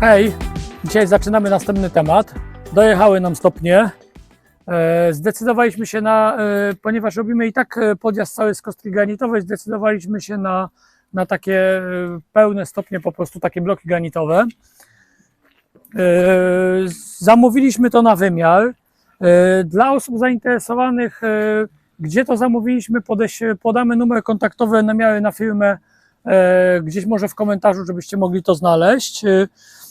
Hej, dzisiaj zaczynamy następny temat. Dojechały nam stopnie. E, Zdecydowaliśmy się na, e, ponieważ robimy i tak e, podjazd cały z kostki granitowej, zdecydowaliśmy się na, na takie pełne stopnie, po prostu takie bloki granitowe. Zamówiliśmy to na wymiar. Dla osób zainteresowanych, gdzie to zamówiliśmy, podamy numer kontaktowy na miarę na firmę gdzieś może w komentarzu, żebyście mogli to znaleźć.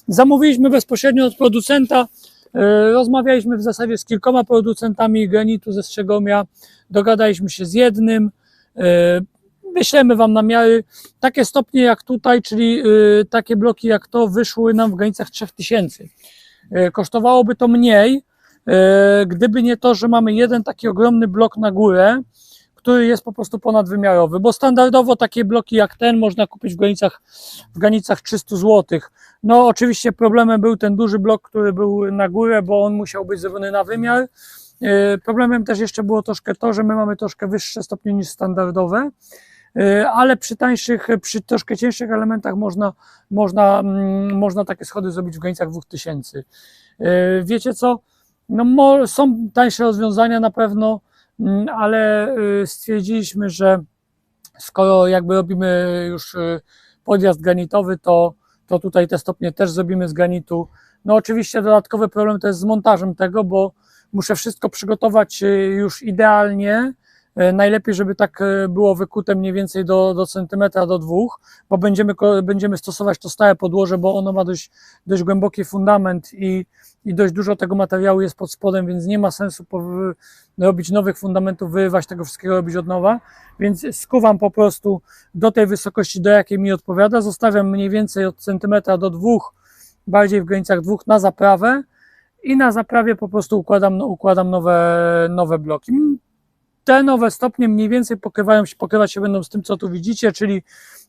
Zamówiliśmy bezpośrednio od producenta. e, Rozmawialiśmy w zasadzie z kilkoma producentami granitu ze Strzegomia. Dogadaliśmy się z jednym. e, Wyślemy Wam namiary. Takie stopnie jak tutaj, czyli e, takie bloki jak to, wyszły nam w granicach 3000. E, Kosztowałoby to mniej, gdyby nie to, że mamy jeden taki ogromny blok na górę, który jest po prostu ponadwymiarowy, bo standardowo takie bloki jak ten można kupić w granicach, w granicach 300 zł. No oczywiście problemem był ten duży blok, który był na górę, bo on musiał być zrobiony na wymiar. E, Problemem też jeszcze było troszkę to, że my mamy troszkę wyższe stopnie niż standardowe, E, ale przy tańszych, przy troszkę cięższych elementach można, można, mm, można takie schody zrobić w granicach 2000. E, Wiecie co? No, są tańsze rozwiązania na pewno, ale y, stwierdziliśmy, że skoro jakby robimy już y, podjazd granitowy, to, to tutaj te stopnie też zrobimy z granitu. No oczywiście dodatkowy problem to jest z montażem tego, bo muszę wszystko przygotować y, już idealnie. Y, Najlepiej, żeby tak y, było wykute mniej więcej do, do centymetra, do dwóch, bo będziemy, będziemy stosować to stałe podłoże, bo ono ma dość, dość głęboki fundament i, i dość dużo tego materiału jest pod spodem, więc nie ma sensu robić nowych fundamentów, wyrywać tego wszystkiego, robić od nowa. Więc skuwam po prostu do tej wysokości, do jakiej mi odpowiada. Zostawiam mniej więcej od centymetra do dwóch, bardziej w granicach dwóch na zaprawę i na zaprawie po prostu układam, układam nowe, nowe bloki. Te nowe stopnie mniej więcej pokrywają się, pokrywać się będą z tym, co tu widzicie, czyli,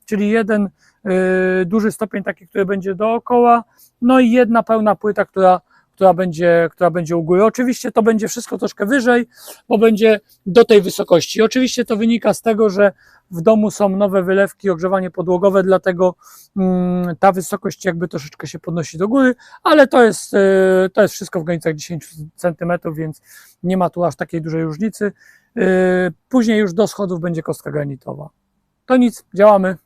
czyli jeden y, duży stopień taki, który będzie dookoła, no i jedna pełna płyta, która, która, będzie, która będzie u góry. Oczywiście to będzie wszystko troszkę wyżej, bo będzie do tej wysokości. Oczywiście to wynika z tego, że w domu są nowe wylewki, ogrzewanie podłogowe, dlatego mm, ta wysokość jakby troszeczkę się podnosi do góry, ale to jest, y, to jest wszystko w granicach 10 cm, więc nie ma tu aż takiej dużej różnicy. Y, Później już do schodów będzie kostka granitowa. To nic, działamy.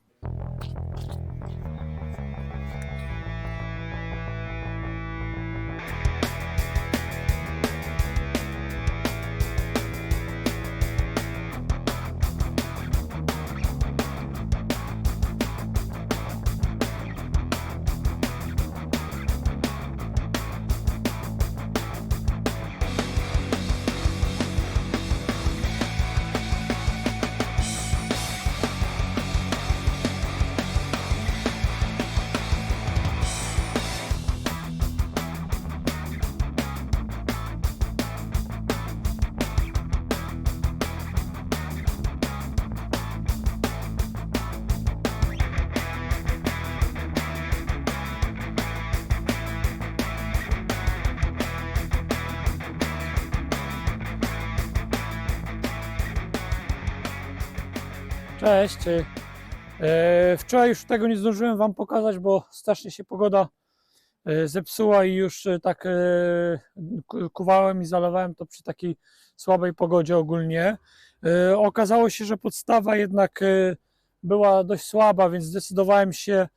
Cześć. E, Wczoraj już tego nie zdążyłem Wam pokazać, bo strasznie się pogoda e, zepsuła i już e, tak ku- kuwałem i zalewałem to przy takiej słabej pogodzie ogólnie. Okazało się, że podstawa jednak była dość słaba, więc zdecydowałem się,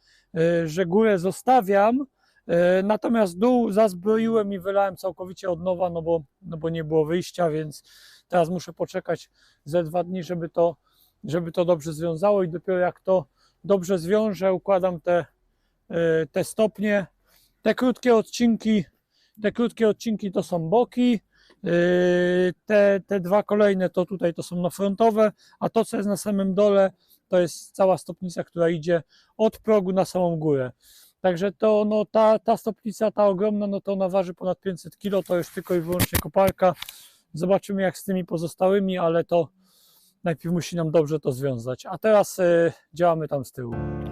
że górę zostawiam. Natomiast dół zazbroiłem i wylałem całkowicie od nowa, no bo, no bo nie było wyjścia, więc teraz muszę poczekać ze dwa dni, żeby to żeby to dobrze związało i dopiero jak to dobrze zwiążę, układam te, y, te stopnie. Te krótkie odcinki, te krótkie odcinki to są boki, y, te, te dwa kolejne to tutaj to są na frontowe, a to co jest na samym dole to jest cała stopnica, która idzie od progu na samą górę. Także to no, ta, ta stopnica, ta ogromna, no to ona waży ponad 500 kg, to już tylko i wyłącznie koparka. Zobaczymy jak z tymi pozostałymi, ale to najpierw musi nam dobrze to związać. A teraz y, działamy tam z tyłu.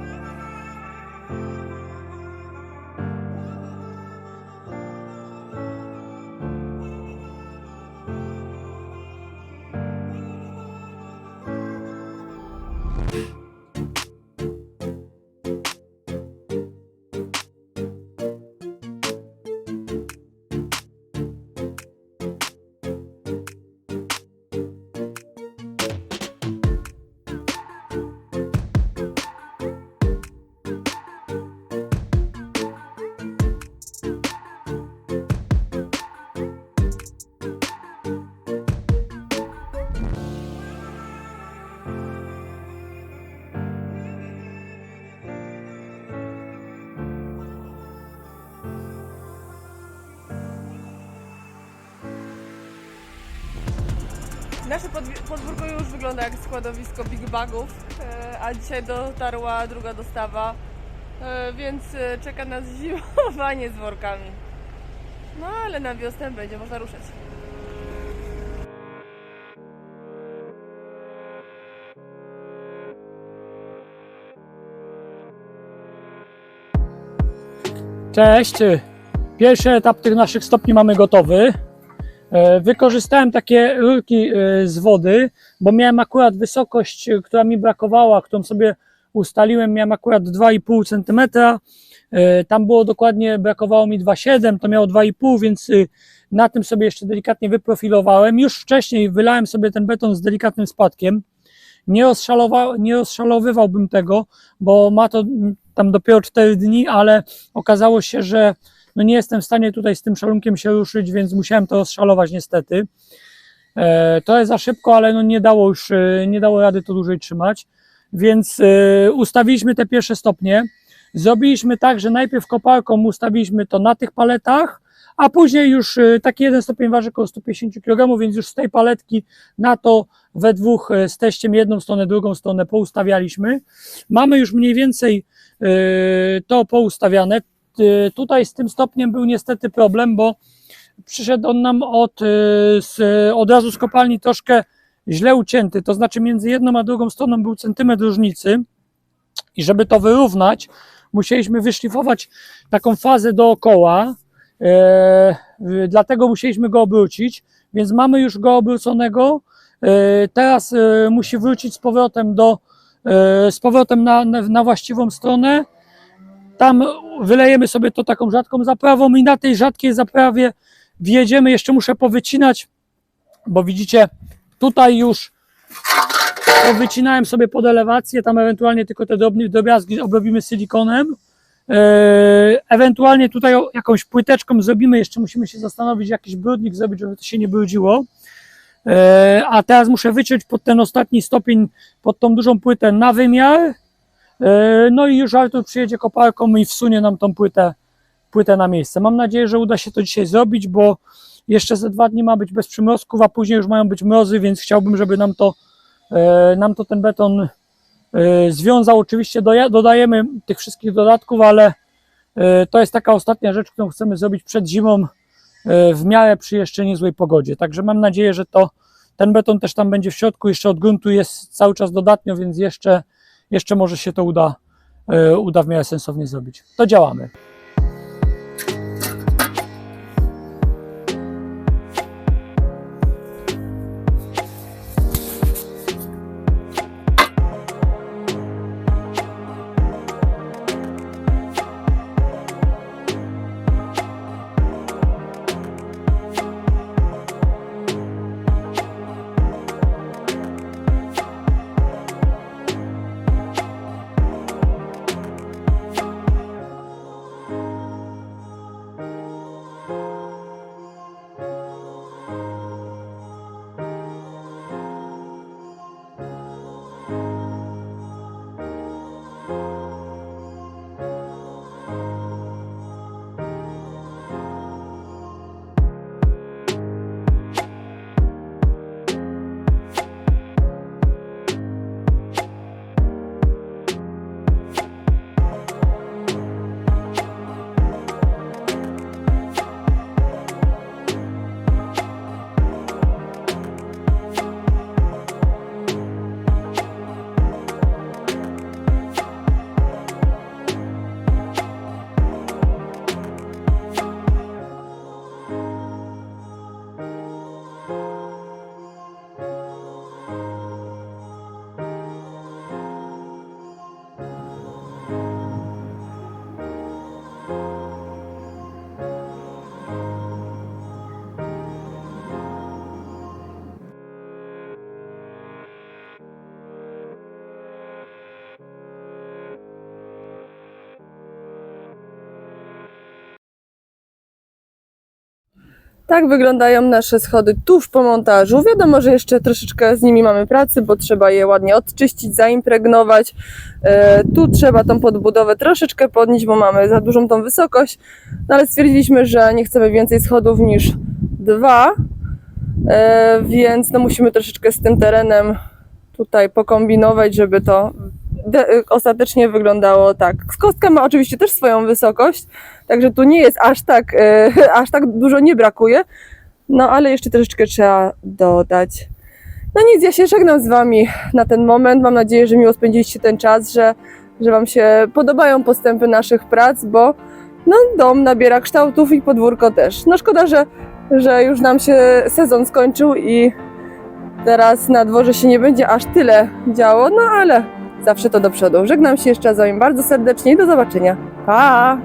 Nasze podwórko już wygląda jak składowisko Big Bagów, e, a dzisiaj dotarła druga dostawa, e, więc e, czeka nas zimowanie z workami. No ale na wiosnę będzie można ruszać. Cześć. Pierwszy etap tych naszych stopni mamy gotowy. E, Wykorzystałem takie rurki e, z wody, bo miałem akurat wysokość, e, która mi brakowała, którą sobie ustaliłem, miałem akurat 2,5 cm. Tam było dokładnie, brakowało mi 2,7, to miało 2,5, więc y, na tym sobie jeszcze delikatnie wyprofilowałem. Już wcześniej wylałem sobie ten beton z delikatnym spadkiem. Nie, rozszalowa, nie rozszalowywałbym tego, bo ma to mm, tam dopiero 4 dni, ale okazało się, że no nie jestem w stanie tutaj z tym szalunkiem się ruszyć, więc musiałem to rozszalować niestety. E, to jest za szybko, ale no nie dało już, e, nie dało rady to dłużej trzymać, więc e, ustawiliśmy te pierwsze stopnie. Zrobiliśmy tak, że najpierw koparką ustawiliśmy to na tych paletach, a później już taki jeden stopień waży około 150 kg, więc już z tej paletki na to we dwóch z teściem jedną stronę, drugą stronę poustawialiśmy. Mamy już mniej więcej to poustawiane. E, Tutaj z tym stopniem był niestety problem, bo przyszedł on nam od, e, z, od razu z kopalni troszkę źle ucięty, to znaczy między jedną a drugą stroną był centymetr różnicy. I żeby to wyrównać, musieliśmy wyszlifować taką fazę dookoła, e, y, dlatego musieliśmy go obrócić, więc mamy już go obróconego, teraz musi wrócić z powrotem do, z powrotem na, na, na właściwą stronę, tam wylejemy sobie to taką rzadką zaprawą i na tej rzadkiej zaprawie wjedziemy, jeszcze muszę powycinać, bo widzicie, tutaj już powycinałem sobie pod elewację, tam ewentualnie tylko te drobiazgi obrobimy silikonem, Eee, ewentualnie tutaj jakąś płyteczką zrobimy, jeszcze musimy się zastanowić, jakiś brudnik zrobić, żeby to się nie brudziło. Eee, a teraz muszę wyciąć pod ten ostatni stopień, pod tą dużą płytę na wymiar. Eee, no i już Artur przyjedzie koparką i wsunie nam tą płytę, płytę na miejsce. Mam nadzieję, że uda się to dzisiaj zrobić, bo jeszcze ze dwa dni ma być bez przymrozków, a później już mają być mrozy, więc chciałbym, żeby nam to, e, nam to ten beton e, związał. Oczywiście dodajemy tych wszystkich dodatków, ale e, to jest taka ostatnia rzecz, którą chcemy zrobić przed zimą e, w miarę przy jeszcze niezłej pogodzie. Także mam nadzieję, że to ten beton też tam będzie w środku. Jeszcze od gruntu jest cały czas dodatnio, więc jeszcze, jeszcze może się to uda, e, uda w miarę sensownie zrobić. To działamy. Tak wyglądają nasze schody tuż po montażu. Wiadomo, że jeszcze troszeczkę z nimi mamy pracy, bo trzeba je ładnie odczyścić, zaimpregnować. E, tu trzeba tą podbudowę troszeczkę podnieść, bo mamy za dużą tą wysokość, no ale stwierdziliśmy, że nie chcemy więcej schodów niż dwa. E, więc no musimy troszeczkę z tym terenem tutaj pokombinować, żeby to ostatecznie wyglądało tak. Kostka ma oczywiście też swoją wysokość, także tu nie jest aż tak, e, aż tak dużo nie brakuje, no ale jeszcze troszeczkę trzeba dodać. No nic, ja się żegnam z Wami na ten moment. Mam nadzieję, że miło spędziliście ten czas, że, że Wam się podobają postępy naszych prac, bo no, dom nabiera kształtów i podwórko też. No szkoda, że, że już nam się sezon skończył i teraz na dworze się nie będzie aż tyle działo, no ale zawsze to do przodu. Żegnam się jeszcze raz z Wami bardzo serdecznie i do zobaczenia. Pa!